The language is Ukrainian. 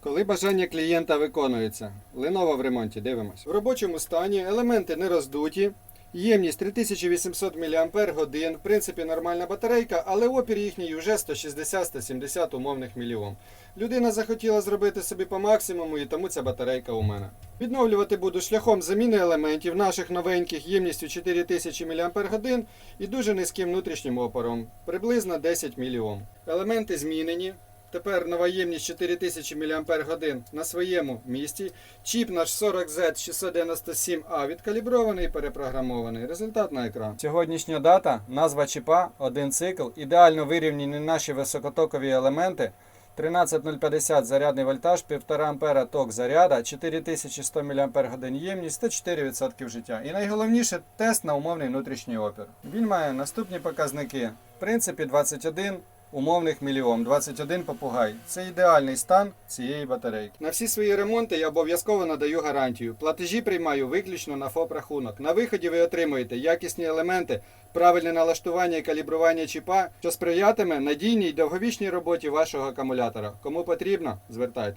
Коли бажання клієнта виконується. Lenovo в ремонті, дивимось. В робочому стані елементи не роздуті. Ємність 3800 мАч, в принципі нормальна батарейка, але опір їхній вже 160-170 умовних міліом. Людина захотіла зробити собі по максимуму і тому ця батарейка у мене. Відновлювати буду шляхом заміни елементів наших новеньких ємністю 4000 мАч і дуже низьким внутрішнім опором, приблизно 10 мільйом. Елементи змінені. Тепер нова ємність 4000 мАч на своєму місці. Чіп наш 40Z697A відкалібрований і перепрограмований. Результат на екран. Сьогоднішня дата, назва чіпа, один цикл, ідеально вирівняні наші високотокові елементи. 13050 зарядний вольтаж, 1,5 А ток заряда, 4100 мАч ємність та 4% життя. І найголовніше тест на умовний внутрішній опір. Він має наступні показники. В принципі, 21 умовних мільйом, 21 попугай. Це ідеальний стан цієї батарейки. На всі свої ремонти я обов'язково надаю гарантію. Платежі приймаю виключно на ФОП рахунок. На виході ви отримуєте якісні елементи, правильне налаштування і калібрування чіпа, що сприятиме надійній довговічній роботі вашого акумулятора. Кому потрібно, звертайте.